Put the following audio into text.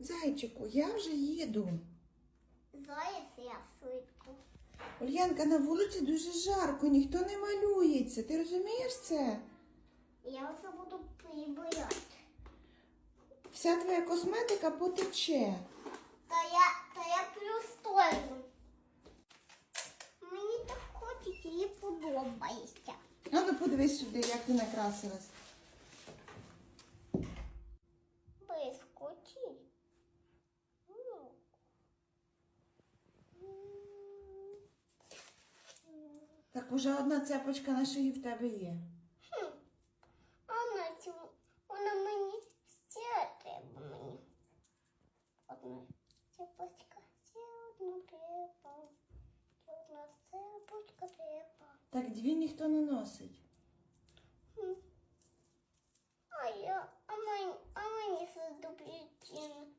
Зайчику, я вже їду. Зараз я швидко. Ульянка, на вулиці дуже жарко, ніхто не малюється. Ти розумієш це? Я вже буду прибирати. Вся твоя косметика потече. Та я, та я плюстою. Мені так хочеться і подобається. А ну подивись сюди, як ти накрасилась. Так уже одна цепочка на шиї в тебе є. Хм. А на цю, вона мені ще треба мені. Одна цепочка, ще одну треба. Ще одна цепочка треба. Так дві ніхто не носить. Хм. А я, а мені, а мені причин